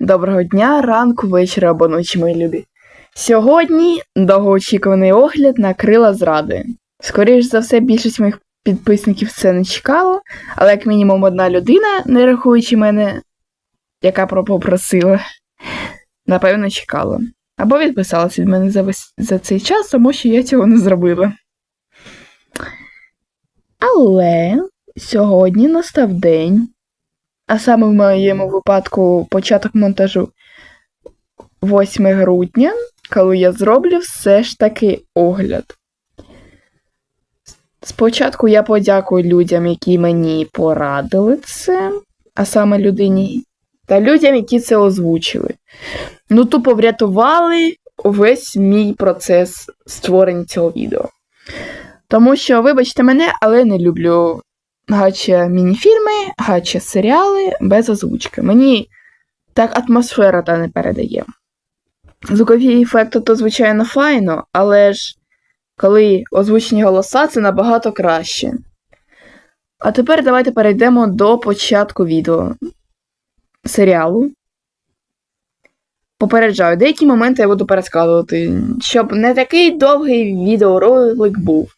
Доброго дня, ранку, вечора або ночі, мої любі. Сьогодні довгоочікуваний огляд на крила зради. Скоріш за все, більшість моїх підписників це не чекало, але як мінімум одна людина, не рахуючи мене, яка про попросила, напевно, чекала. Або відписалась від мене за, весь, за цей час, тому що я цього не зробила. Але сьогодні настав день, а саме в моєму випадку початок монтажу 8 грудня, коли я зроблю все ж таки огляд. Спочатку я подякую людям, які мені порадили це, а саме людині, та людям, які це озвучили. Ну, тупо врятували увесь мій процес створення цього відео. Тому що, вибачте мене, але не люблю гача мініфільми, гача серіали без озвучки. Мені так атмосфера та не передає. Звукові ефекти то, звичайно, файно, але ж коли озвучені голоса, це набагато краще. А тепер давайте перейдемо до початку відео серіалу. Попереджаю, деякі моменти я буду пересказувати, щоб не такий довгий відеоролик був.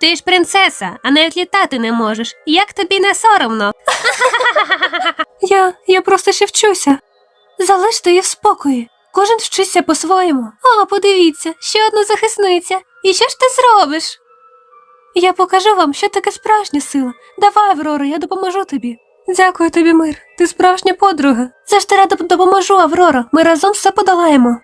Ти ж принцеса, а навіть літати не можеш. Як тобі не соромно? Я, я просто ще вчуся. Залиште її в спокої. Кожен вчиться по-своєму. О, подивіться, ще одна захисниця. І що ж ти зробиш? Я покажу вам, що таке справжня сила. Давай, Аврора, я допоможу тобі. Дякую тобі, мир. Ти справжня подруга. Завжди рада допоможу, Аврора. Ми разом все подолаємо.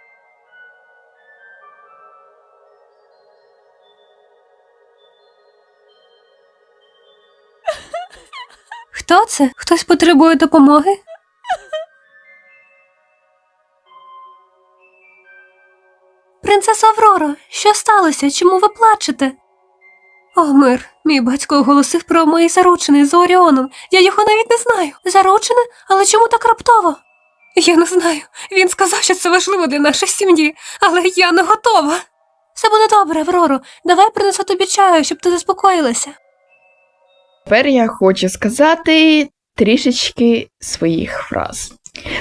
Хто це? Хтось потребує допомоги? Принцеса Аврора, що сталося? Чому ви плачете? О, мир, мій батько оголосив про мої заручини з Оріоном. Я його навіть не знаю. Заручини? Але чому так раптово? Я не знаю. Він сказав, що це важливо для нашої сім'ї, але я не готова. Все буде добре, Авроро. Давай принесу тобі чаю, щоб ти заспокоїлася. Тепер я хочу сказати трішечки своїх фраз.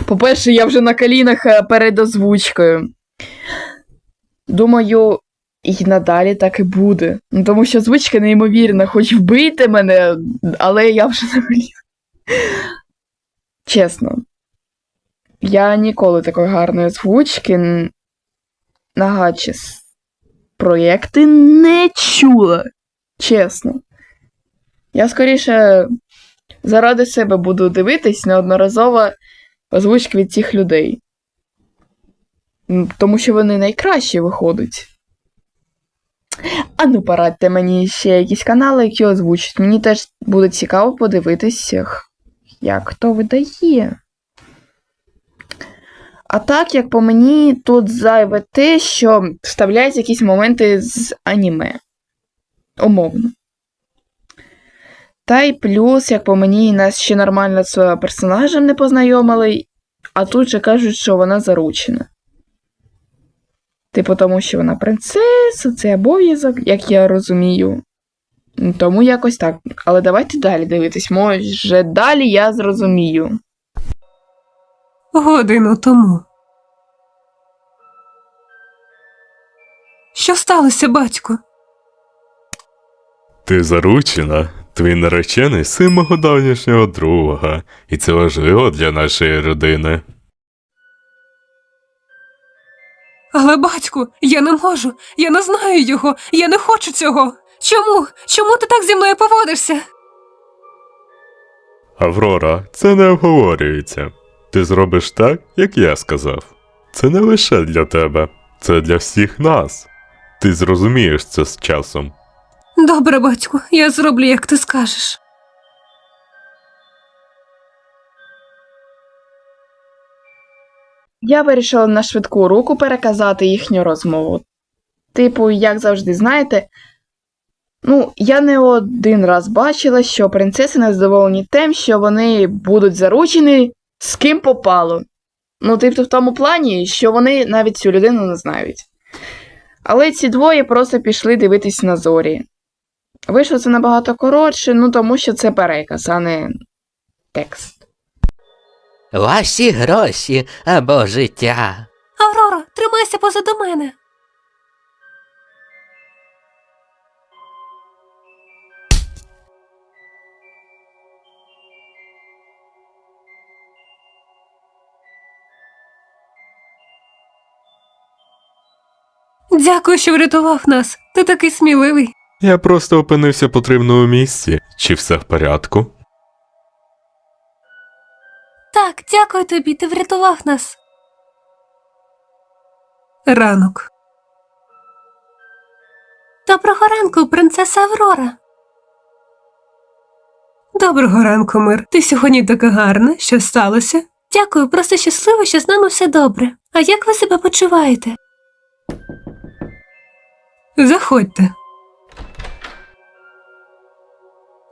По-перше, я вже на колінах е, перед озвучкою. Думаю, і надалі так і буде. Ну, Тому що озвучка неймовірна, хоч вбийте мене, але я вже на колінах. Чесно. Я ніколи такої гарної озвучки на гачі с- проєкти не чула. Чесно. Я скоріше заради себе буду дивитись неодноразово озвучки від цих людей. Тому що вони найкращі виходять. А ну, порадьте мені ще якісь канали, які озвучать. Мені теж буде цікаво подивитися, як хто видає. А так, як по мені, тут зайве те, що вставляють якісь моменти з аніме. Умовно. Та й плюс, як по мені, нас ще нормально з персонажем не познайомили, а тут же кажуть, що вона заручена. Типу, тому що вона принцеса, це обов'язок, як я розумію. Тому якось так. Але давайте далі дивитись. Може, далі я зрозумію. Годину тому. Що сталося, батько? Ти заручена, твій наречений син мого давнішнього друга, і це важливо для нашої родини. Але, батьку, я не можу, я не знаю його, я не хочу цього. Чому? Чому ти так зі мною поводишся? Аврора, це не обговорюється. Ти зробиш так, як я сказав. Це не лише для тебе, це для всіх нас. Ти зрозумієш це з часом. Добре, батьку, я зроблю, як ти скажеш. Я вирішила на швидку руку переказати їхню розмову. Типу, як завжди знаєте, ну, я не один раз бачила, що принцеси незадоволені тим, що вони будуть заручені з ким попало. Ну, тобто, в тому плані, що вони навіть цю людину не знають. Але ці двоє просто пішли дивитись на зорі. Вийшло це набагато коротше, ну тому що це переказ, а не текст. Ваші гроші або життя. Аврора, тримайся позаду мене. Дякую, що врятував нас. Ти такий сміливий. Я просто опинився в потрібному місці. Чи все в порядку? Так, дякую тобі, ти врятував нас. Ранок. Доброго ранку, принцеса Аврора. Доброго ранку, мир. Ти сьогодні така гарна. Що сталося? Дякую, просто щасливо, що з нами все добре. А як ви себе почуваєте? Заходьте.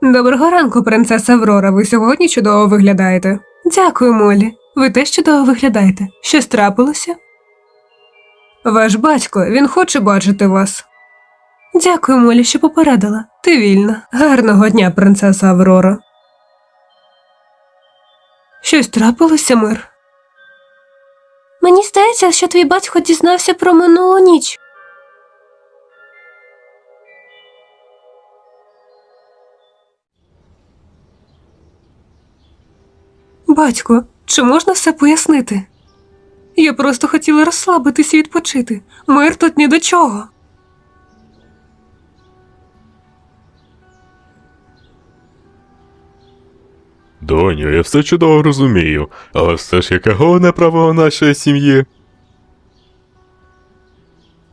Доброго ранку, принцеса Аврора. Ви сьогодні чудово виглядаєте. Дякую, Молі. Ви теж чудово виглядаєте. Щось трапилося? Ваш батько, він хоче бачити вас. Дякую, Молі, що попередила. Ти вільна. Гарного дня, принцеса Аврора. Щось трапилося, мир. Мені здається, що твій батько дізнався про минулу ніч. Батько, чи можна все пояснити? Я просто хотіла розслабитися і відпочити. Мир тут ні до чого. Доню, я все чудово розумію, але все ж яке головне право нашої сім'ї?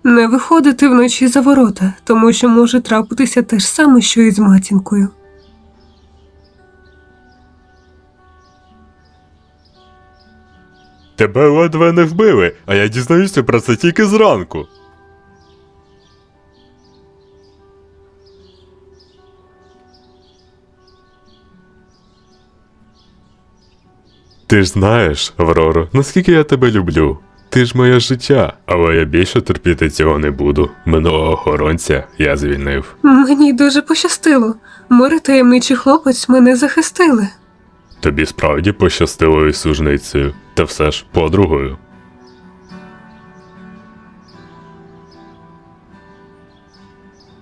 Не виходити вночі за ворота, тому що може трапитися те ж саме, що і з матінкою. Тебе ледве не вбили, а я дізнаюся про це тільки зранку. Ти ж знаєш, Авроро, наскільки я тебе люблю. Ти ж моє життя, але я більше терпіти цього не буду. Минулого охоронця я звільнив. Мені дуже пощастило. Мир і таємничий хлопець мене захистили. Тобі справді пощастило із служницею, та все ж подругою.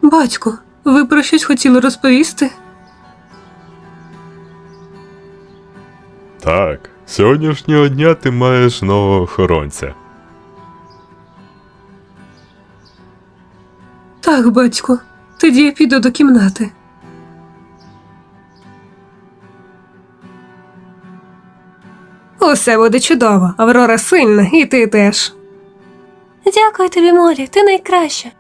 Батько, ви про щось хотіли розповісти? Так, з сьогоднішнього дня ти маєш нового охоронця. Так, батько. Тоді я піду до кімнати. Усе буде чудово. Аврора сильна, і ти теж. Дякую тобі, Молі, ти найкраща.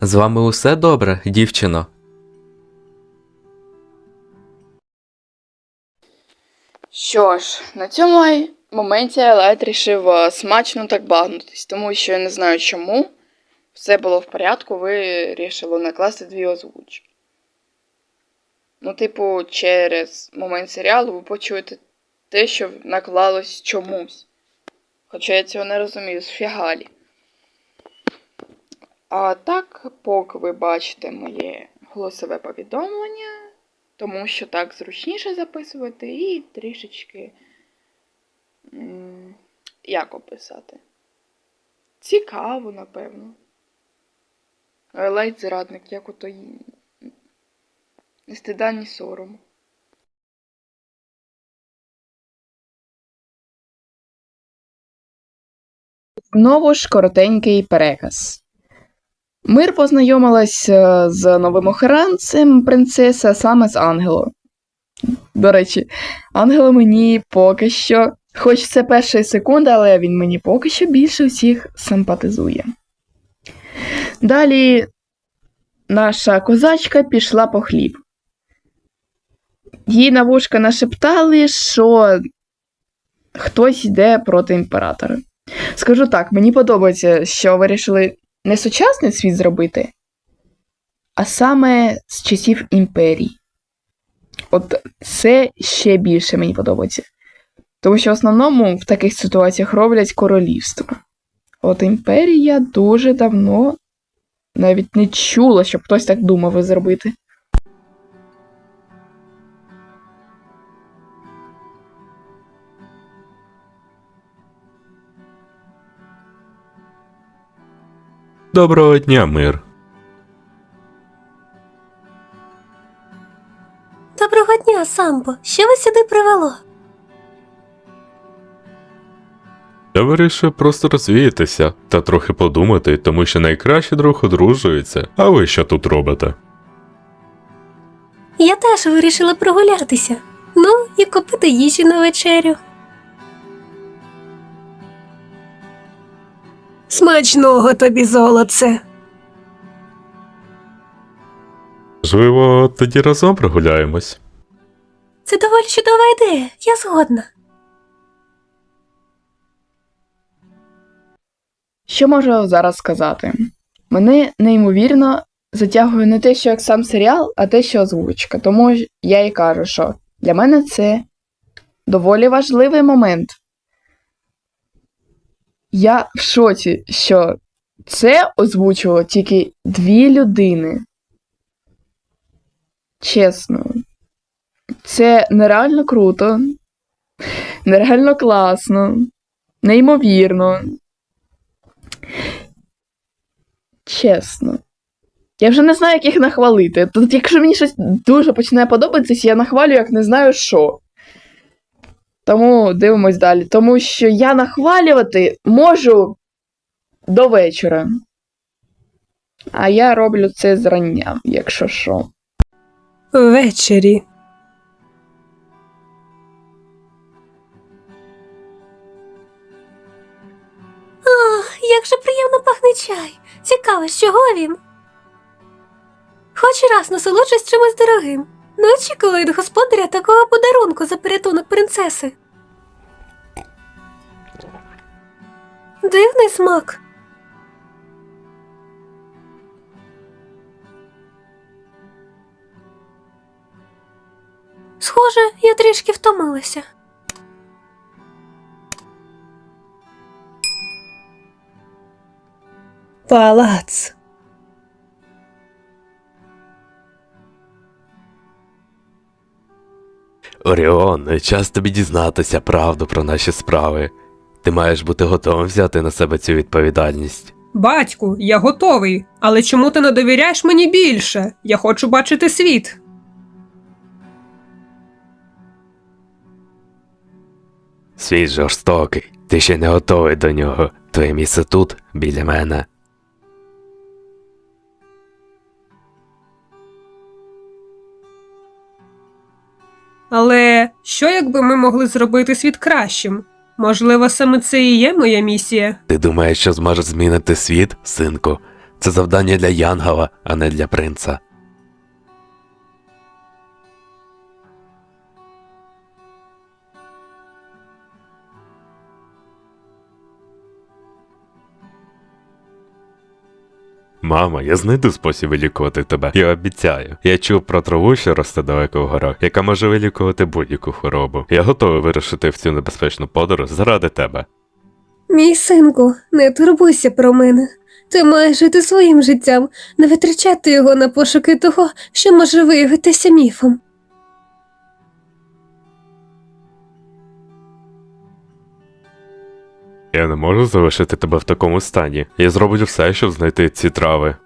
З вами усе добре, дівчино. Що ж, на цьому моменті Лайт рішив е, смачно так багнутись, тому що я не знаю чому. Все було в порядку, ви вирішили накласти дві озвучки. Ну, типу, через момент серіалу ви почуєте те, що наклалось чомусь. Хоча я цього не розумію з фігалі. А так, поки ви бачите моє голосове повідомлення, тому що так зручніше записувати і трішечки. Як описати? Цікаво, напевно. Лайт зрадник, як ото ні стида, ні. Знову ж коротенький переказ. Мир познайомилась е, з новим охоронцем принцеса саме з Ангело. До речі, Ангела мені поки що Хоч це перша секунда, але він мені поки що більше всіх симпатизує. Далі наша козачка пішла по хліб. Їй на вушка нашептали, що хтось йде проти імператора. Скажу так, мені подобається, що вирішили не сучасний світ зробити, а саме з часів імперії. От це ще більше мені подобається. Тому що в основному в таких ситуаціях роблять королівство. От імперія дуже давно навіть не чула, щоб хтось так думав зробити. Доброго дня, мир. Доброго дня, Самбо. Що вас сюди привело? Я вирішив просто розвіятися та трохи подумати, тому що найкращий друг одружується. А ви що тут робите? Я теж вирішила прогулятися. Ну, і купити їжі на вечерю. Смачного тобі, золоце. Можливо, тоді разом прогуляємось. Це доволі чудова ідея, я згодна. Що можу зараз сказати? Мене неймовірно затягує не те, що як сам серіал, а те, що озвучка. Тому я і кажу, що для мене це доволі важливий момент. Я в шоці, що це озвучувало тільки дві людини. Чесно. Це нереально круто, нереально класно, неймовірно. Чесно. Я вже не знаю, як їх нахвалити. Тут, якщо мені щось дуже починає подобатися, я нахвалю, як не знаю що. Тому дивимось далі. Тому що я нахвалювати можу до вечора. А я роблю це зрання, якщо що. Ввечері. Як же приємно пахне чай. Цікаво, з чого він? Хоч раз насолоджусь чимось дорогим. Не очікувала від господаря такого подарунку за порятунок принцеси. Дивний смак. Схоже, я трішки втомилася. Палац. Оріон, час тобі дізнатися правду про наші справи. Ти маєш бути готовим взяти на себе цю відповідальність. Батьку, я готовий, але чому ти не довіряєш мені більше? Я хочу бачити світ. Світ жорстокий, ти ще не готовий до нього. Твоє місце тут, біля мене. Але що якби ми могли зробити світ кращим? Можливо, саме це і є моя місія. Ти думаєш, що зможеш змінити світ, синку? Це завдання для Янгала, а не для принца. Мама, я знайду спосіб вилікувати тебе. Я обіцяю. Я чув про траву, що росте далеко в горах, яка може вилікувати будь-яку хворобу. Я готовий вирушити в цю небезпечну подорож заради тебе. Мій синку, не турбуйся про мене. Ти маєш жити своїм життям, не витрачати його на пошуки того, що може виявитися міфом. Я не можу залишити тебе в такому стані. Я зроблю все, щоб знайти ці трави.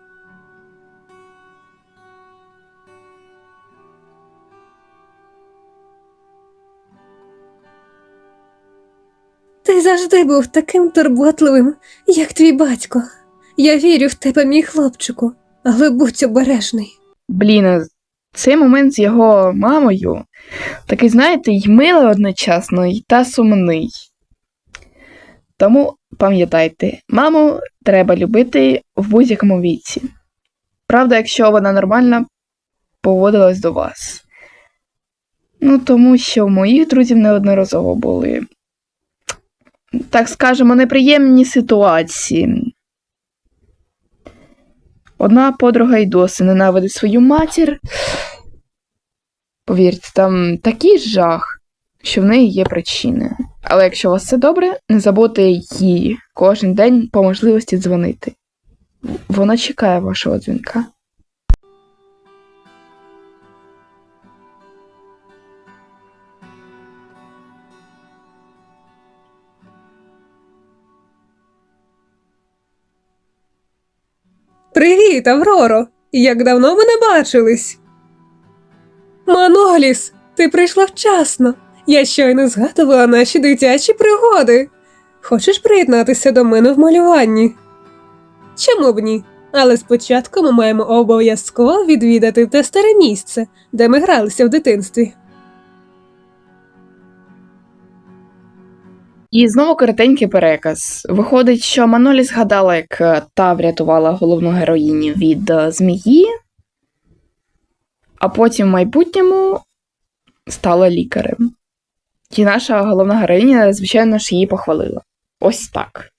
Ти завжди був таким турботливим, як твій батько. Я вірю в тебе, мій хлопчику, але будь обережний. Блін, цей момент з його мамою такий, знаєте, й милий одночасно, і та сумний. Тому пам'ятайте, маму треба любити в будь-якому віці. Правда, якщо вона нормально поводилась до вас. Ну, тому що моїх друзів неодноразово були, так скажемо, неприємні ситуації. Одна подруга й досі ненавидить свою матір. Повірте, там такий жах, що в неї є причини. Але якщо у вас все добре, не забудьте їй кожен день по можливості дзвонити. Вона чекає вашого дзвінка. Привіт, Авроро! Як давно ми не бачились? Маноліс, ти прийшла вчасно. Я щойно згадувала наші дитячі пригоди. Хочеш приєднатися до мене в малюванні? Чому б ні? Але спочатку ми маємо обов'язково відвідати те старе місце, де ми гралися в дитинстві. І знову коротенький переказ. Виходить, що Манолі згадала, як е, та врятувала головну героїню від е, змії, а потім в майбутньому стала лікарем. І наша головна героїня, звичайно ж, її похвалила. Ось так.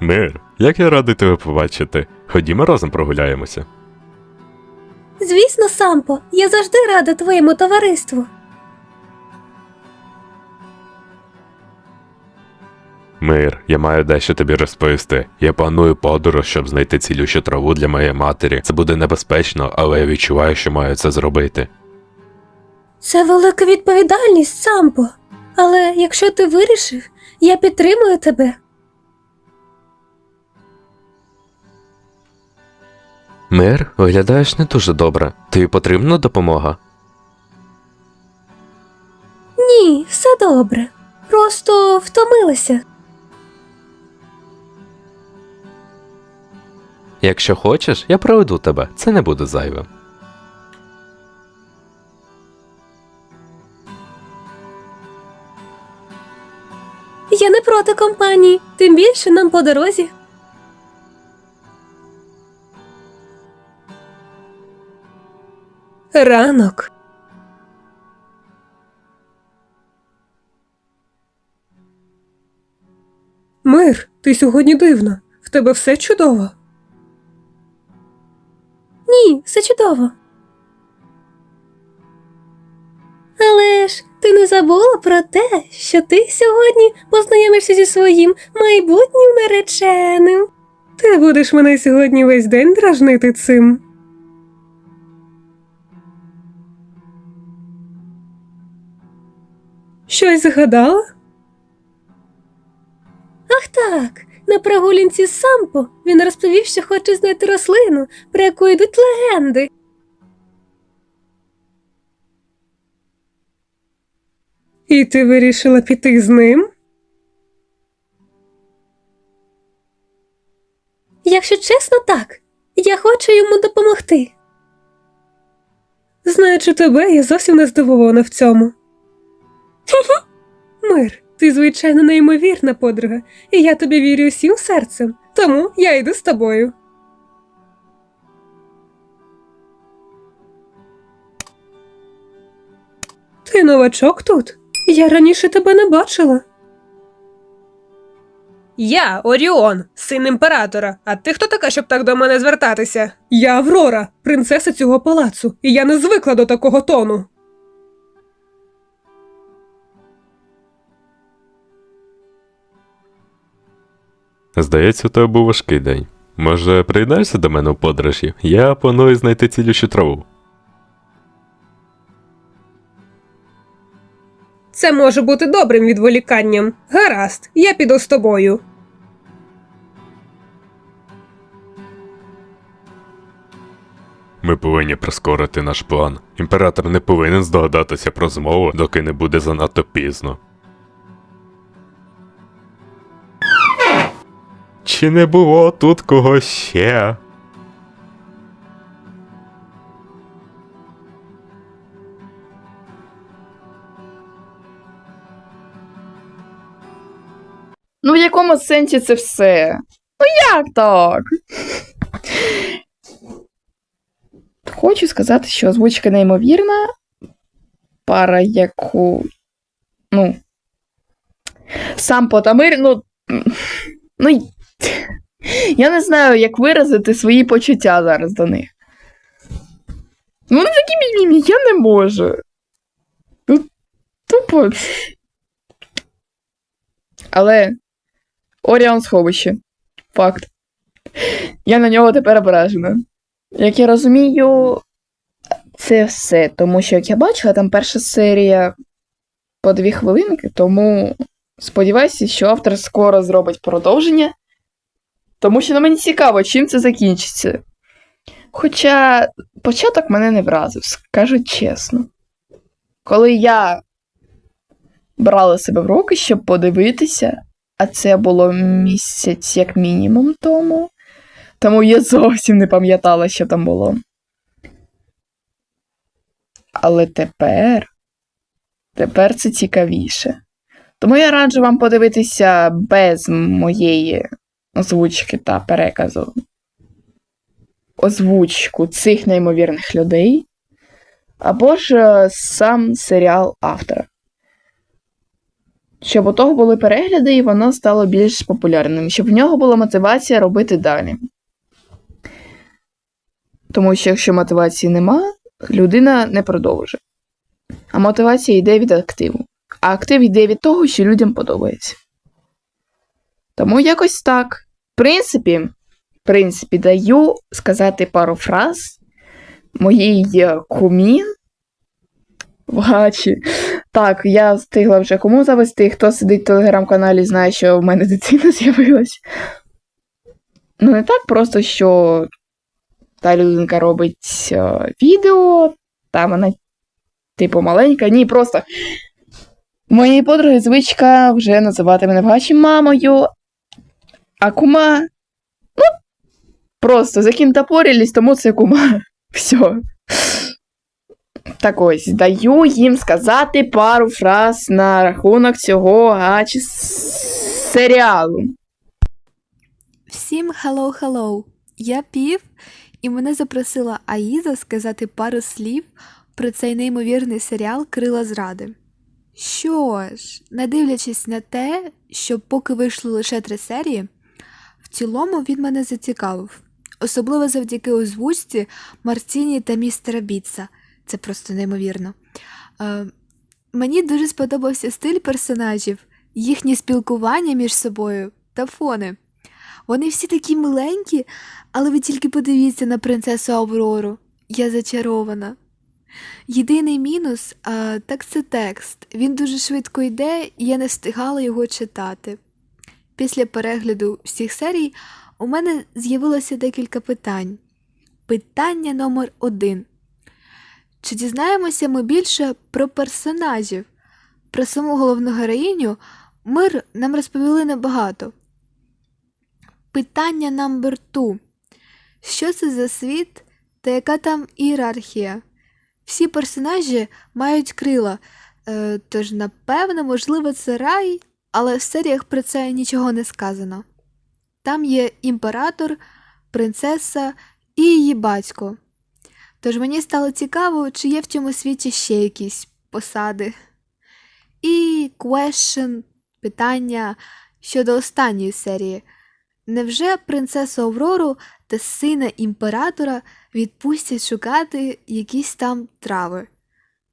Мир, як я радий тебе побачити. Ходімо разом прогуляємося. Звісно, Сампо, я завжди рада твоєму товариству. Мир, я маю дещо тобі розповісти. Я планую подорож, щоб знайти цілющу траву для моєї матері. Це буде небезпечно, але я відчуваю, що маю це зробити. Це велика відповідальність, Сампо. Але якщо ти вирішив, я підтримую тебе. Мир, виглядаєш не дуже добре. Тобі потрібна допомога? Ні, все добре. Просто втомилася. Якщо хочеш, я проведу тебе. Це не буде зайвим. Я не проти компанії, тим більше нам по дорозі. Ранок. Мир, ти сьогодні дивна. В тебе все чудово. Ні, все чудово. Але ж ти не забула про те, що ти сьогодні познайомишся зі своїм майбутнім нареченим. Ти будеш мене сьогодні весь день дражнити цим. Щось згадала? Ах так, на прогулянці Сампо він розповів, що хоче знайти рослину, про яку йдуть легенди. І ти вирішила піти з ним? Якщо чесно, так, я хочу йому допомогти. Знаючи тебе, я зовсім не здивована в цьому. Мир, ти звичайно неймовірна подруга, і я тобі вірю усім серцем, тому я йду з тобою. Ти новачок тут? Я раніше тебе не бачила. Я Оріон, син імператора. А ти хто така, щоб так до мене звертатися? Я Аврора, принцеса цього палацу, і я не звикла до такого тону. Здається, у тебе був важкий день. Може, приєднаєшся до мене у подорожі? Я планую знайти цілющу траву. Це може бути добрим відволіканням. Гаразд, я піду з тобою. Ми повинні прискорити наш план. Імператор не повинен здогадатися про змову, доки не буде занадто пізно. Чи не було тут кого ще? Ну, в якому сенсі це все? Ну як так? Хочу сказати, що озвучка неймовірна. Пара, яку. Ну. Сам Потамир, ну. Ну. Я не знаю, як виразити свої почуття зараз до них. Ну, Вони такі мімімі, я не можу. Ну, тупо. Але Оріон сховище. Факт. Я на нього тепер ображена. Як я розумію, це все. Тому що, як я бачила, там перша серія по дві хвилинки, тому сподіваюся, що автор скоро зробить продовження. Тому що ну, мені цікаво, чим це закінчиться. Хоча початок мене не вразив, скажу чесно. Коли я брала себе в руки, щоб подивитися, а це було місяць як мінімум тому. Тому я зовсім не пам'ятала, що там було. Але тепер. Тепер це цікавіше. Тому я раджу вам подивитися без моєї озвучки та переказу. Озвучку цих неймовірних людей. Або ж е, сам серіал автора щоб у того були перегляди, і воно стало більш популярним, щоб в нього була мотивація робити далі. Тому що якщо мотивації нема, людина не продовжує. А мотивація йде від активу. А актив йде від того, що людям подобається. Тому якось так. Принципі, в принципі, даю сказати пару фраз моїй е, кумі в гачі. Так, я встигла вже кому завести. Хто сидить в телеграм-каналі, знає, що в мене дитина з'явилась. Ну, не так просто, що та людинка робить е, відео, та вона, типу, маленька. Ні, просто. Моєї подруги звичка вже називати мене в гачі мамою. А кума. Ну, просто закінтапорілись, тому це кума. Все. Так ось, даю їм сказати пару фраз на рахунок цього гачі серіалу. Всім hello-hello! Я Пів, і мене запросила Аїза сказати пару слів про цей неймовірний серіал Крила зради. Що ж, не дивлячись на те, що поки вийшло лише три серії, цілому він мене зацікавив, особливо завдяки озвучці Мартіні та містера Бітса. Це просто неймовірно. Е, мені дуже сподобався стиль персонажів, їхнє спілкування між собою та фони. Вони всі такі миленькі, але ви тільки подивіться на принцесу Аврору. Я зачарована. Єдиний мінус а, так це текст. Він дуже швидко йде, і я не встигала його читати. Після перегляду всіх серій у мене з'явилося декілька питань. Питання номер один. Чи дізнаємося ми більше про персонажів? Про саму головну героїню мир нам розповіли небагато. Питання номер ту. Що це за світ та яка там ієрархія? Всі персонажі мають крила, е, тож, напевно, можливо, це рай, але в серіях про це нічого не сказано. Там є імператор, принцеса і її батько. Тож мені стало цікаво, чи є в цьому світі ще якісь посади. І question, питання щодо останньої серії. Невже принцесу Аврору та сина імператора відпустять шукати якісь там трави?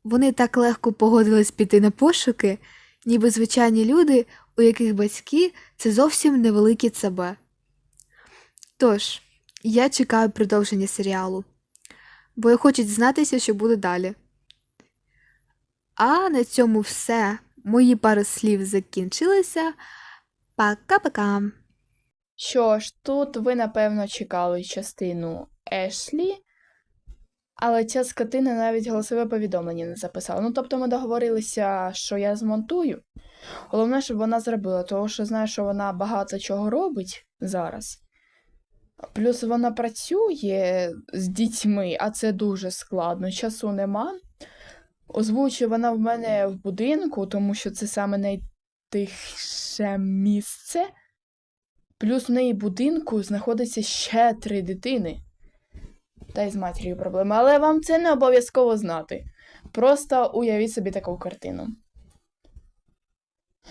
Вони так легко погодились піти на пошуки, ніби звичайні люди, у яких батьки це зовсім невеликі ЦБ. Тож, я чекаю продовження серіалу, бо я хочу дізнатися, що буде далі. А на цьому все. Мої пару слів закінчилися. Пока-пока. Що ж, тут ви, напевно, чекали частину Ешлі. Але ця скотина навіть голосове повідомлення не записала. Ну, тобто ми договорилися, що я змонтую. Головне, щоб вона зробила, тому що знаю, що вона багато чого робить зараз. Плюс вона працює з дітьми, а це дуже складно. Часу нема. Озвучує вона в мене в будинку, тому що це саме найтихше місце. Плюс в неї будинку знаходиться ще три дитини. Та й з матір'ю проблеми. Але вам це не обов'язково знати. Просто уявіть собі таку картину.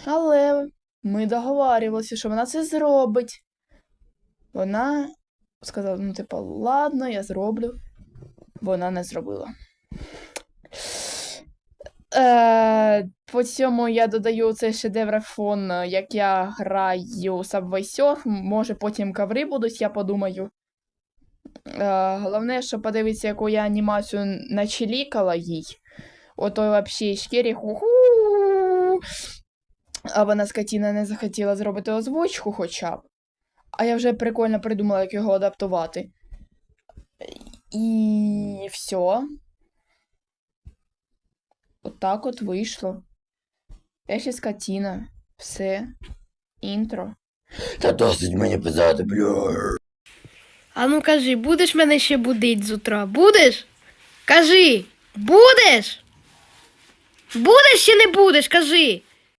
Але ми договарювалися, що вона це зробить. Вона сказала: ну, типу, ладно, я зроблю. Вона не зробила. Е, по цьому я додаю цей шедеврафон, як я граю Subway Surf. Може потім каври будуть, я подумаю. Е, головне, що подивитися, яку я анімацію начелікала їй. Ото вообще шкірі ху-ху. А вона скотіна не захотіла зробити озвучку хоча б. А я вже прикольно придумала, як його адаптувати. І все. Отак от вийшло. Я ще скотіна. Все. Інтро. Та досить мені писати, бля. А ну кажи, будеш мене ще будить з утра? Будеш? Кажи, будеш? Будеш чи не будеш? Кажи.